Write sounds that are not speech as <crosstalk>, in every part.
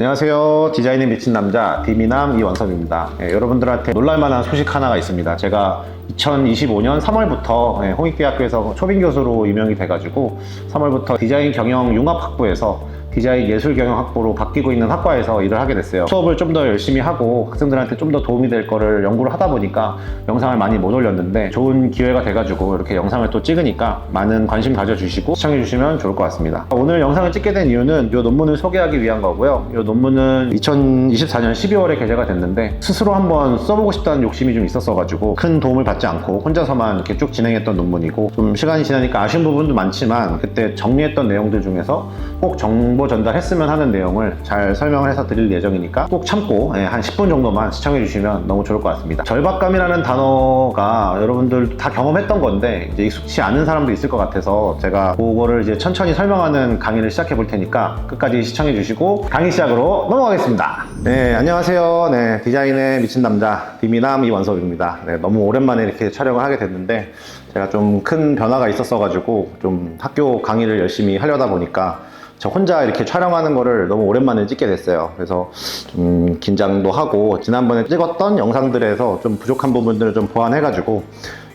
안녕하세요. 디자인에 미친 남자 디미남 이원섭입니다. 예, 여러분들한테 놀랄만한 소식 하나가 있습니다. 제가 2025년 3월부터 예, 홍익대학교에서 초빙 교수로 임명이 돼가지고 3월부터 디자인 경영 융합 학부에서 디자인 예술 경영 학부로 바뀌고 있는 학과에서 일을 하게 됐어요. 수업을 좀 더 열심히 하고 학생들한테 좀 더 도움이 될 거를 연구를 하다 보니까 영상을 많이 못 올렸는데 좋은 기회가 돼가지고 이렇게 영상을 또 찍으니까 많은 관심 가져주시고 시청해주시면 좋을 것 같습니다. 오늘 영상을 찍게 된 이유는 이 논문을 소개하기 위한 거고요. 이 논문은 2024년 12월에 게재가 됐는데 스스로 한번 써보고 싶다는 욕심이 좀 있었어가지고 큰 도움을 받지 않고 혼자서만 이렇게 쭉 진행했던 논문이고 좀 시간이 지나니까 아쉬운 부분도 많지만 그때 정리했던 내용들 중에서 꼭 정보 전달했으면 하는 내용을 잘 설명을 해서 드릴 예정이니까 꼭 참고 예, 한 10분 정도만 시청해 주시면 너무 좋을 것 같습니다. 절박감이라는 단어가 여러분들 다 경험했던 건데 이제 익숙치 않은 사람도 있을 것 같아서 제가 그거를 이제 천천히 설명하는 강의를 시작해 볼 테니까 끝까지 시청해 주시고 강의 시작으로 넘어가겠습니다. 네, 안녕하세요. 네, 디자인의 미친 남자 디미남 이원섭입니다. 네, 너무 오랜만에 이렇게 촬영을 하게 됐는데 제가 좀 큰 변화가 있었어 가지고 좀 학교 강의를 열심히 하려다 보니까 저 혼자 이렇게 촬영하는 거를 너무 오랜만에 찍게 됐어요. 그래서 좀 긴장도 하고 지난번에 찍었던 영상들에서 좀 부족한 부분들을 좀 보완해가지고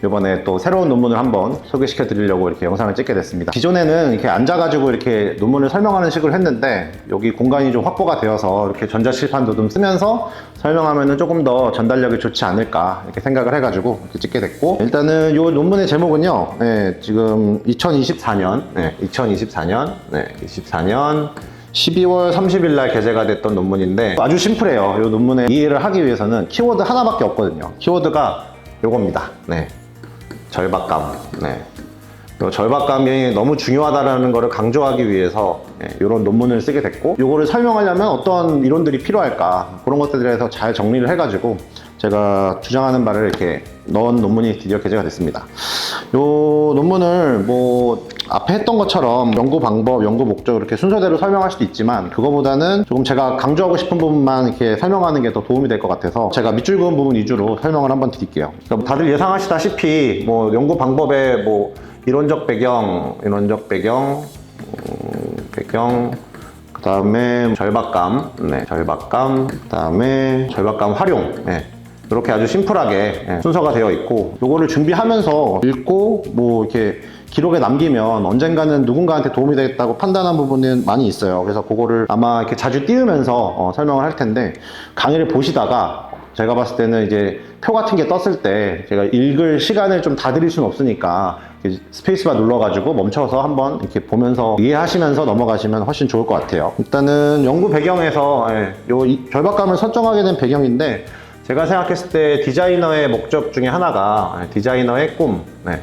이번에 또 새로운 논문을 한번 소개시켜 드리려고 이렇게 영상을 찍게 됐습니다. 기존에는 이렇게 앉아가지고 이렇게 논문을 설명하는 식으로 했는데 여기 공간이 좀 확보가 되어서 이렇게 전자칠판도 좀 쓰면서 설명하면은 조금 더 전달력이 좋지 않을까 이렇게 생각을 해가지고 이렇게 찍게 됐고 일단은 이 논문의 제목은요, 네, 지금 2024년, 네, 2024년, 네, 24년 12월 30일 날 게재가 됐던 논문인데 아주 심플해요. 이 논문의 이해를 하기 위해서는 키워드 하나밖에 없거든요. 키워드가 요겁니다. 네. 절박감. 네. 요 절박감이 너무 중요하다라는 것을 강조하기 위해서 이런 논문을 쓰게 됐고 요거를 설명하려면 어떤 이론들이 필요할까 그런 것들에 대해서 잘 정리를 해가지고 제가 주장하는 바를 이렇게 넣은 논문이 드디어 게재가 됐습니다. 요 논문을 뭐 앞에 했던 것처럼 연구 방법, 연구 목적 이렇게 순서대로 설명할 수도 있지만 그거보다는 조금 제가 강조하고 싶은 부분만 이렇게 설명하는 게 더 도움이 될 것 같아서 제가 밑줄 그은 부분 위주로 설명을 한번 드릴게요. 그러니까 다들 예상하시다시피 뭐 연구 방법에 뭐 이론적 배경, 이론적 배경, 음, 배경, 그 다음에 절박감, 네, 절박감, 그 다음에 절박감 활용, 네. 이렇게 아주 심플하게 예, 순서가 되어 있고 요거를 준비하면서 읽고 뭐 이렇게 기록에 남기면 언젠가는 누군가한테 도움이 되겠다고 판단한 부분은 많이 있어요. 그래서 그거를 아마 이렇게 자주 띄우면서 어, 설명을 할 텐데 강의를 보시다가 제가 봤을 때는 이제 표 같은 게 떴을 때 제가 읽을 시간을 좀 다 드릴 수는 없으니까 스페이스바 눌러가지고 멈춰서 한번 이렇게 보면서 이해하시면서 넘어가시면 훨씬 좋을 것 같아요. 일단은 연구 배경에서 예, 요 이- 절박감을 설정하게 된 배경인데 제가 생각했을 때 디자이너의 목적 중에 하나가 예, 디자이너의 꿈, 네.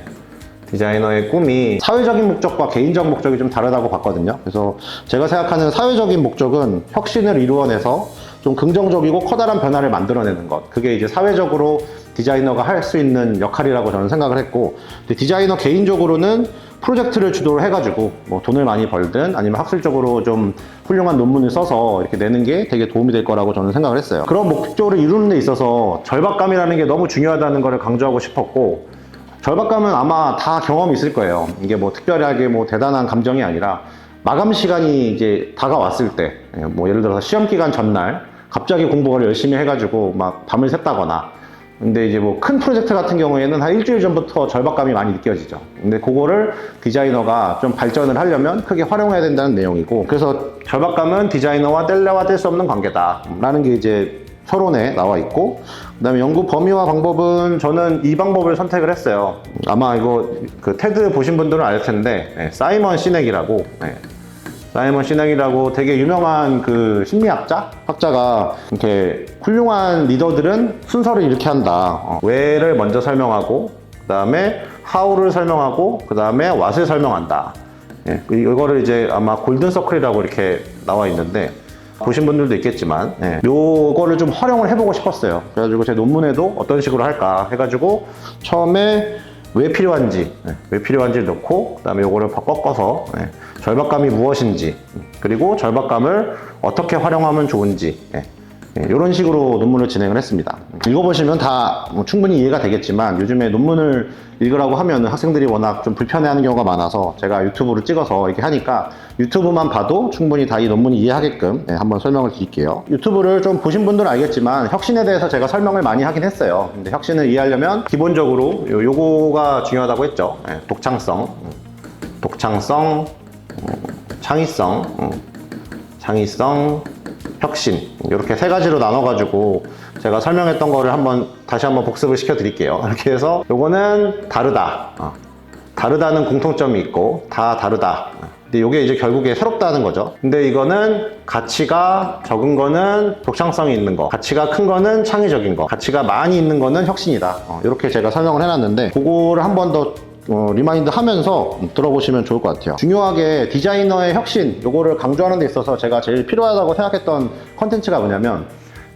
디자이너의 꿈이 사회적인 목적과 개인적 목적이 좀 다르다고 봤거든요. 그래서 제가 생각하는 사회적인 목적은 혁신을 이루어내서 좀 긍정적이고 커다란 변화를 만들어내는 것. 그게 이제 사회적으로 디자이너가 할 수 있는 역할이라고 저는 생각을 했고, 디자이너 개인적으로는 프로젝트를 주도를 해가지고 뭐 돈을 많이 벌든 아니면 학술적으로 좀 훌륭한 논문을 써서 이렇게 내는 게 되게 도움이 될 거라고 저는 생각을 했어요. 그런 목적을 이루는 데 있어서 절박감이라는 게 너무 중요하다는 것을 강조하고 싶었고, 절박감은 아마 다 경험이 있을 거예요. 이게 뭐 특별하게 뭐 대단한 감정이 아니라 마감 시간이 이제 다가왔을 때, 예, 뭐 예를 들어서 시험 기간 전날 갑자기 공부를 열심히 해가지고 막 밤을 샜다거나 근데 이제 뭐 큰 프로젝트 같은 경우에는 한 일주일 전부터 절박감이 많이 느껴지죠. 근데 그거를 디자이너가 좀 발전을 하려면 크게 활용해야 된다는 내용이고 그래서 절박감은 디자이너와 뗄래와 뗄 수 없는 관계다 라는 게 이제 서론에 나와 있고 그다음에 연구 범위와 방법은 저는 이 방법을 선택을 했어요. 아마 이거 그 테드 보신 분들은 알 텐데 네, 사이먼 시넥이라고 네, 사이먼 시넥이라고 되게 유명한 그 심리학자 학자가 이렇게 훌륭한 리더들은 순서를 이렇게 한다. 어, 왜를 먼저 설명하고 그다음에 how를 설명하고 그다음에 what을 설명한다. 예, 이거를 이제 아마 골든 서클이라고 이렇게 나와 있는데 보신 분들도 있겠지만 예, 요거를 좀 활용을 해보고 싶었어요. 그래가지고 제 논문에도 어떤 식으로 할까 해가지고 처음에 왜 필요한지 예, 왜 필요한지를 넣고 그다음에 요거를 꺾어서 예, 절박감이 무엇인지 음, 그리고 절박감을 어떻게 활용하면 좋은지 예, 이런 식으로 논문을 진행을 했습니다. 읽어보시면 다뭐 충분히 이해가 되겠지만 요즘에 논문을 읽으라고 하면 학생들이 워낙 좀 불편해하는 경우가 많아서 제가 유튜브를 찍어서 이렇게 하니까 유튜브만 봐도 충분히 다 이 논문이 이해하게끔 예, 한번 설명을 드릴게요. 유튜브를 좀 보신 분들은 알겠지만 혁신에 대해서 제가 설명을 많이 하긴 했어요. 근데 혁신을 이해하려면 기본적으로 요, 요거가 중요하다고 했죠. 예, 독창성, 음, 독창성, 음, 창의성, 음, 창의성, 혁신 이렇게 세 가지로 나눠가지고 제가 설명했던 거를 한번 다시 한번 복습을 시켜 드릴게요. <laughs> 이렇게 해서 요거는 다르다. 어. 다르다는 공통점이 있고 다 다르다. 근데 이게 이제 결국에 새롭다는 거죠. 근데 이거는 가치가 적은 거는 독창성이 있는 거, 가치가 큰 거는 창의적인 거, 가치가 많이 있는 거는 혁신이다. 어, 이렇게 제가 설명을 해놨는데 그거를 한 번 더 어, 리마인드 하면서 들어보시면 좋을 것 같아요. 중요하게 디자이너의 혁신, 요거를 강조하는 데 있어서 제가 제일 필요하다고 생각했던 컨텐츠가 뭐냐면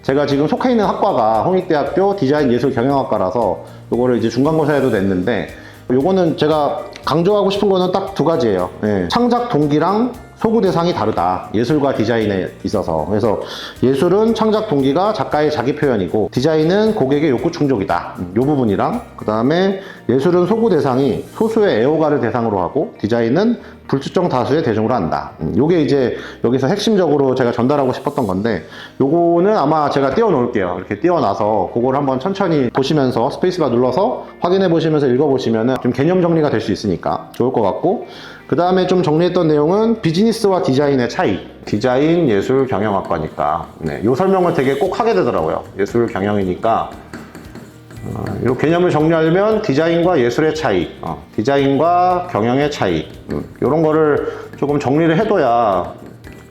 제가 지금 속해 있는 학과가 홍익대학교 디자인 예술 경영학과라서 요거를 이제 중간고사에도 냈는데 요거는 제가 강조하고 싶은 거는 딱 두 가지예요. 예. 창작 동기랑 소구 대상이 다르다. 예술과 디자인에 있어서. 그래서 예술은 창작 동기가 작가의 자기 표현이고 디자인은 고객의 욕구 충족이다. 음, 요 부분이랑 그 다음에 예술은 소구 대상이 소수의 애호가를 대상으로 하고 디자인은 불특정 다수의 대중으로 한다. 음, 요게 이제 여기서 핵심적으로 제가 전달하고 싶었던 건데 요거는 아마 제가 띄워놓을게요. 이렇게 띄워놔서 그거를 한번 천천히 보시면서 스페이스바 눌러서 확인해 보시면서 읽어보시면은 좀 개념 정리가 될 수 있으니까 좋을 것 같고 그 다음에 좀 정리했던 내용은 비즈니스와 디자인의 차이. 디자인, 예술, 경영학과니까. 네, 요 설명을 되게 꼭 하게 되더라고요. 예술, 경영이니까. 어, 이 개념을 정리하려면 디자인과 예술의 차이, 어, 디자인과 경영의 차이, 이런 거를 조금 정리를 해둬야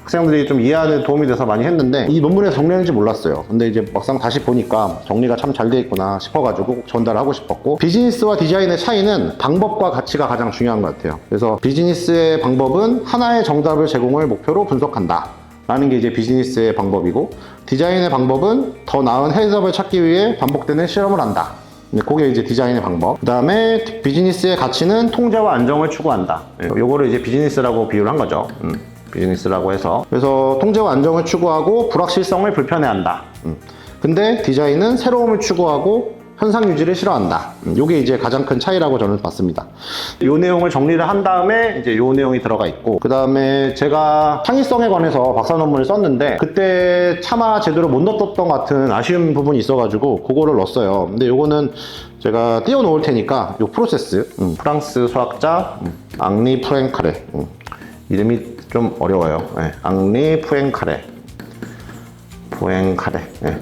학생들이 좀 이해하는 도움이 돼서 많이 했는데 이 논문에 정리하는지 몰랐어요. 근데 이제 막상 다시 보니까 정리가 참 잘 돼 있구나 싶어가지고 꼭 전달하고 싶었고 비즈니스와 디자인의 차이는 방법과 가치가 가장 중요한 것 같아요. 그래서 비즈니스의 방법은 하나의 정답을 제공을 목표로 분석한다. 라는 게 이제 비즈니스의 방법이고 디자인의 방법은 더 나은 해답을 찾기 위해 반복되는 실험을 한다. 네, 그게 이제 디자인의 방법. 그 다음에 비즈니스의 가치는 통제와 안정을 추구한다. 네, 요거를 이제 비즈니스라고 비유를 한 거죠. 음, 비즈니스라고 해서. 그래서 통제와 안정을 추구하고 불확실성을 불편해한다. 음. 근데 디자인은 새로움을 추구하고 현상 유지를 싫어한다. 음, 요게 이제 가장 큰 차이라고 저는 봤습니다. 요 내용을 정리를 한 다음에 이제 요 내용이 들어가 있고 그 다음에 제가 창의성에 관해서 박사 논문을 썼는데 그때 차마 제대로 못 넣었던 것 같은 아쉬운 부분이 있어가지고 그거를 넣었어요. 근데 요거는 제가 띄워놓을 테니까 요 프로세스 음, 프랑스 수학자 음, 앙리 프랭카레 음, 이름이 좀 어려워요. 네, 앙리 프랭카레 프랭카레 네.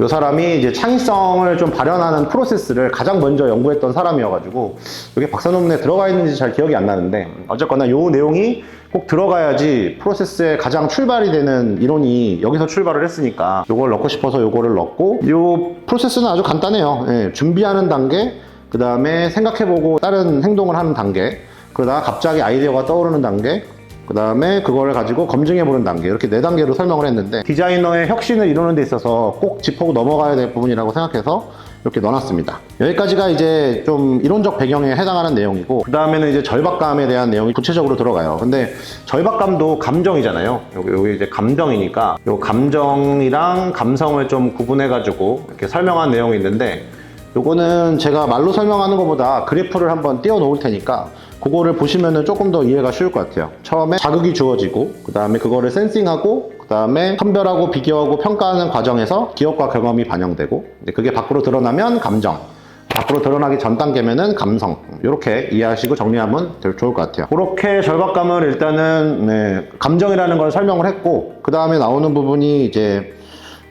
이 사람이 이제 창의성을 좀 발현하는 프로세스를 가장 먼저 연구했던 사람이어가지고 이게 박사 논문에 들어가 있는지 잘 기억이 안 나는데 어쨌거나 이 내용이 꼭 들어가야지 프로세스의 가장 출발이 되는 이론이 여기서 출발을 했으니까 이걸 넣고 싶어서 이거를 넣고 이 프로세스는 아주 간단해요. 예, 준비하는 단계, 그 다음에 생각해보고 다른 행동을 하는 단계, 그러다가 갑자기 아이디어가 떠오르는 단계, 그 다음에 그걸 가지고 검증해보는 단계 이렇게 네 단계로 설명을 했는데 디자이너의 혁신을 이루는 데 있어서 꼭 짚고 넘어가야 될 부분이라고 생각해서 이렇게 넣어놨습니다. 여기까지가 이제 좀 이론적 배경에 해당하는 내용이고 그 다음에는 이제 절박감에 대한 내용이 구체적으로 들어가요. 근데 절박감도 감정이잖아요. 여기, 여기 이제 감정이니까 요 감정이랑 감성을 좀 구분해 가지고 이렇게 설명한 내용이 있는데 요거는 제가 말로 설명하는 것보다 그래프를 한번 띄워 놓을 테니까 그거를 보시면은 조금 더 이해가 쉬울 것 같아요. 처음에 자극이 주어지고, 그 다음에 그거를 센싱하고, 그 다음에 선별하고 비교하고 평가하는 과정에서 기억과 경험이 반영되고, 그게 밖으로 드러나면 감정. 밖으로 드러나기 전 단계면은 감성. 이렇게 이해하시고 정리하면 될- 좋을 것 같아요. 그렇게 절박감을 일단은, 네, 감정이라는 걸 설명을 했고, 그 다음에 나오는 부분이 이제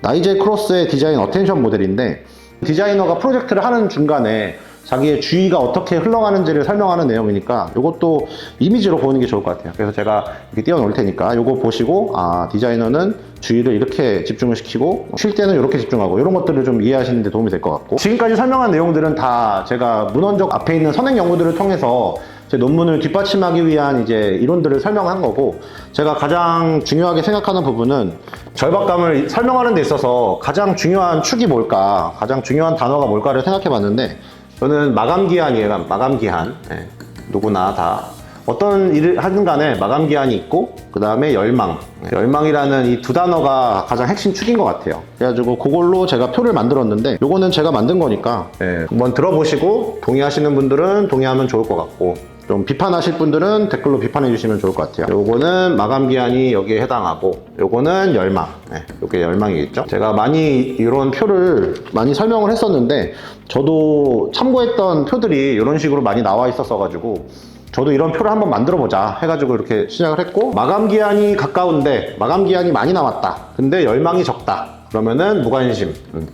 나이제 크로스의 디자인 어텐션 모델인데 디자이너가 프로젝트를 하는 중간에 자기의 주의가 어떻게 흘러가는지를 설명하는 내용이니까 이것도 이미지로 보는 게 좋을 것 같아요. 그래서 제가 이렇게 띄워놓을 테니까 이거 보시고 아 디자이너는 주의를 이렇게 집중을 시키고 쉴 때는 이렇게 집중하고 이런 것들을 좀 이해하시는 데 도움이 될 것 같고 지금까지 설명한 내용들은 다 제가 문헌적 앞에 있는 선행 연구들을 통해서 제 논문을 뒷받침하기 위한 이제 이론들을 설명한 거고 제가 가장 중요하게 생각하는 부분은 절박감을 설명하는 데 있어서 가장 중요한 축이 뭘까 가장 중요한 단어가 뭘까를 생각해 봤는데 저는 마감 기한이에요 마감 기한. 예, 누구나 다 어떤 일을 하든 간에 마감 기한이 있고 그 다음에 열망. 열망이라는 이 두 단어가 가장 핵심 축인 것 같아요. 그래가지고 그걸로 제가 표를 만들었는데 요거는 제가 만든 거니까 예, 한번 들어보시고 동의하시는 분들은 동의하면 좋을 것 같고 좀 비판하실 분들은 댓글로 비판해 주시면 좋을 것 같아요. 요거는 마감 기한이 여기에 해당하고 요거는 열망. 네, 요게 열망이겠죠. 제가 많이 이런 표를 많이 설명을 했었는데 저도 참고했던 표들이 이런 식으로 많이 나와 있었어 가지고 저도 이런 표를 한번 만들어 보자 해가지고 이렇게 시작을 했고 마감 기한이 가까운데 마감 기한이 많이 남았다. 근데 열망이 적다. 그러면은 무관심 음,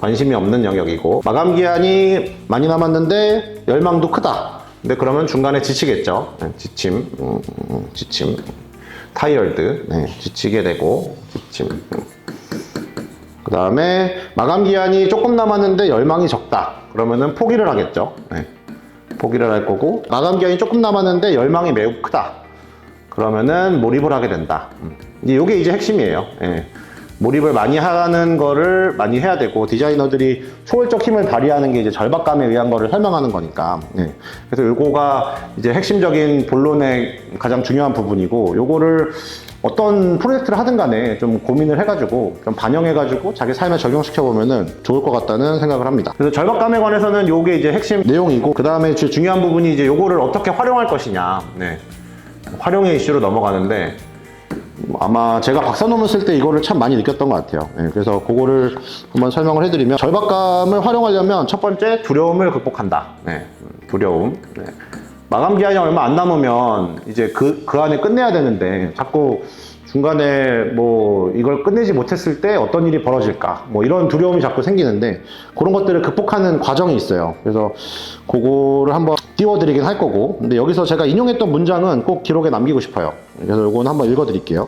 관심이 없는 영역이고 마감 기한이 많이 남았는데 열망도 크다 근데 그러면 중간에 지치겠죠 네, 지침 음, 음, 지침 타이얼드 네, 지치게 되고 지침 그 다음에 마감 기한이 조금 남았는데 열망이 적다 그러면은 포기를 하겠죠 네. 포기를 할 거고 마감 기한이 조금 남았는데 열망이 매우 크다 그러면은 몰입을 하게 된다 음. 이게 이제 핵심이에요 예. 몰입을 많이 하는 거를 많이 해야 되고 디자이너들이 초월적 힘을 발휘하는 게 이제 절박감에 의한 거를 설명하는 거니까 예. 그래서 요거가 이제 핵심적인 본론의 가장 중요한 부분이고 요거를 어떤 프로젝트를 하든 간에 좀 고민을 해가지고 좀 반영해가지고 자기 삶에 적용시켜 보면은 좋을 것 같다는 생각을 합니다. 그래서 절박감에 관해서는 요게 이제 핵심 내용이고 그 다음에 중요한 부분이 이제 요거를 어떻게 활용할 것이냐. 네. 활용의 이슈로 넘어가는데 아마 제가 박사 논문 쓸 때 이거를 참 많이 느꼈던 것 같아요. 예, 그래서 그거를 한번 설명을 해드리면 절박감을 활용하려면 첫 번째 두려움을 극복한다. 네, 두려움. 네. 마감 기한이 얼마 안 남으면 이제 그, 그 안에 끝내야 되는데 자꾸 중간에 뭐 이걸 끝내지 못했을 때 어떤 일이 벌어질까 뭐 이런 두려움이 자꾸 생기는데 그런 것들을 극복하는 과정이 있어요. 그래서 그거를 한번 띄워드리긴 할 거고 근데 여기서 제가 인용했던 문장은 꼭 기록에 남기고 싶어요. 그래서 이건 한번 읽어드릴게요.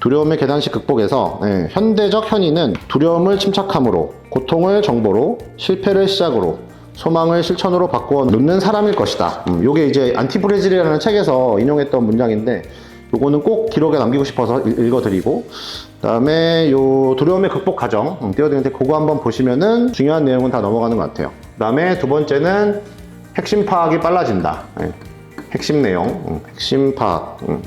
두려움의 계단식 극복에서 네, 현대적 현인은 두려움을 침착함으로 고통을 정보로 실패를 시작으로 소망을 실천으로 바꾸어 놓는 사람일 것이다. 음, 요게 이제 안티브레질이라는 책에서 인용했던 문장인데 요거는 꼭 기록에 남기고 싶어서 읽- 읽어드리고 그다음에 요 두려움의 극복 과정 음, 띄워드리는데 그거 한번 보시면은 중요한 내용은 다 넘어가는 것 같아요. 그다음에 두 번째는 핵심 파악이 빨라진다. 예, 핵심 내용, 음, 핵심 파악. 음.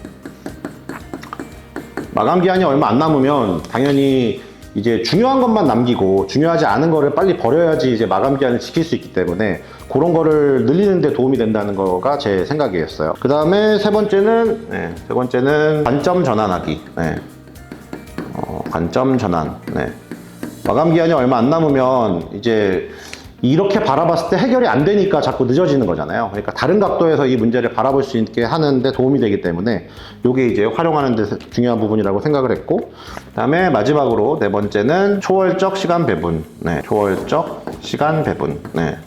마감 기한이 얼마 안 남으면 당연히 이제 중요한 것만 남기고 중요하지 않은 거를 빨리 버려야지 이제 마감 기한을 지킬 수 있기 때문에 그런 거를 늘리는 데 도움이 된다는 거가 제 생각이었어요. 그 다음에 세 번째는 네, 세 번째는 관점 전환하기. 네. 어, 관점 전환. 네. 마감 기한이 얼마 안 남으면 이제 이렇게 바라봤을 때 해결이 안 되니까 자꾸 늦어지는 거잖아요. 그러니까 다른 각도에서 이 문제를 바라볼 수 있게 하는데 도움이 되기 때문에 이게 이제 활용하는 데 중요한 부분이라고 생각을 했고, 그다음에 마지막으로 네 번째는 초월적 시간 배분. 네, 초월적 시간 배분. 네.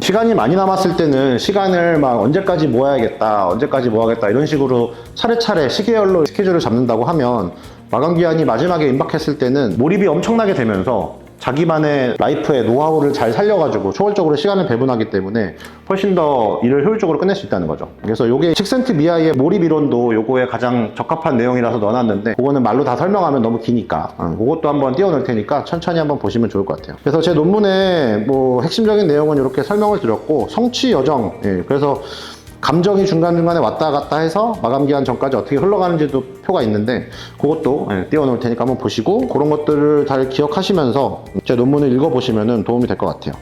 시간이 많이 남았을 때는 시간을 막 언제까지 모아야겠다, 언제까지 모아야겠다 이런 식으로 차례차례 시계열로 스케줄을 잡는다고 하면 마감 기한이 마지막에 임박했을 때는 몰입이 엄청나게 되면서 자기만의 라이프의 노하우를 잘 살려가지고 초월적으로 시간을 배분하기 때문에 훨씬 더 일을 효율적으로 끝낼 수 있다는 거죠. 그래서 요게 식센트 미아이의 몰입 이론도 요거에 가장 적합한 내용이라서 넣어놨는데 그거는 말로 다 설명하면 너무 기니까 어, 그것도 한번 띄워놓을 테니까 천천히 한번 보시면 좋을 것 같아요. 그래서 제 논문에 뭐 핵심적인 내용은 이렇게 설명을 드렸고 성취 여정 예, 그래서 감정이 중간중간에 왔다 갔다 해서 마감 기한 전까지 어떻게 흘러가는지도 표가 있는데 그것도 예, 띄워놓을 테니까 한번 보시고 그런 것들을 잘 기억하시면서 제 논문을 읽어보시면 도움이 될 것 같아요.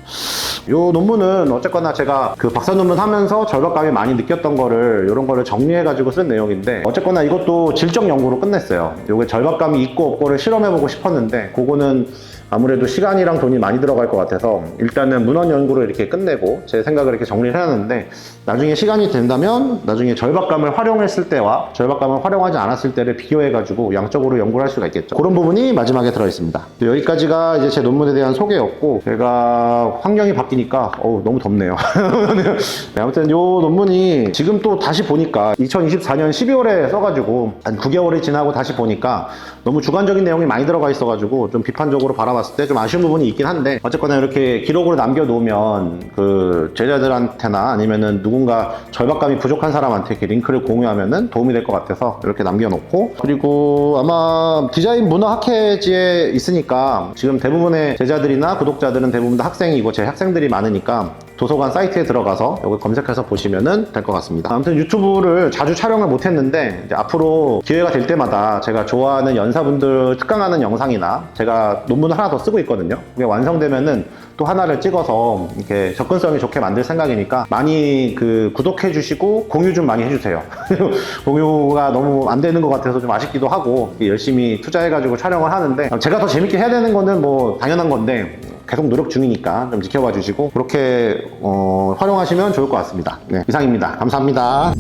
요 논문은 어쨌거나 제가 그 박사 논문 하면서 절박감이 많이 느꼈던 거를 이런 거를 정리해가지고 쓴 내용인데 어쨌거나 이것도 질적 연구로 끝냈어요. 요게 절박감이 있고 없고를 실험해보고 싶었는데 그거는 아무래도 시간이랑 돈이 많이 들어갈 것 같아서 일단은 문헌 연구를 이렇게 끝내고 제 생각을 이렇게 정리를 해놨는데 나중에 시간이 된다면 나중에 절박감을 활용했을 때와 절박감을 활용하지 않았을 때를 비교해가지고 양적으로 연구를 할 수가 있겠죠. 그런 부분이 마지막에 들어있습니다. 여기까지가 이제 제 논문에 대한 소개였고 제가 환경이 바뀌니까 어우 너무 덥네요. <laughs> 네, 아무튼 요 논문이 지금 또 다시 보니까 2024년 12월에 써가지고 한 9개월이 지나고 다시 보니까 너무 주관적인 내용이 많이 들어가 있어가지고 좀 비판적으로 바라봤 을 때 좀 아쉬운 부분이 있긴 한데 어쨌거나 이렇게 기록으로 남겨놓으면 그 제자들한테나 아니면은 누군가 절박감이 부족한 사람한테 이렇게 링크를 공유하면은 도움이 될 것 같아서 이렇게 남겨놓고 그리고 아마 디자인 문화 학회지에 있으니까 지금 대부분의 제자들이나 구독자들은 대부분 다 학생이고 제 학생들이 많으니까 도서관 사이트에 들어가서 여기 검색해서 보시면 될 것 같습니다. 아무튼 유튜브를 자주 촬영을 못했는데 앞으로 기회가 될 때마다 제가 좋아하는 연사분들 특강하는 영상이나 제가 논문을 하나 더 쓰고 있거든요. 그게 완성되면은 또 하나를 찍어서 이렇게 접근성이 좋게 만들 생각이니까 많이 그 구독해 주시고 공유 좀 많이 해주세요. <laughs> 공유가 너무 안 되는 것 같아서 좀 아쉽기도 하고 열심히 투자해가지고 촬영을 하는데 제가 더 재밌게 해야 되는 거는 뭐 당연한 건데 계속 노력 중이니까 좀 지켜봐 주시고 그렇게 어, 활용하시면 좋을 것 같습니다. 네, 이상입니다. 감사합니다.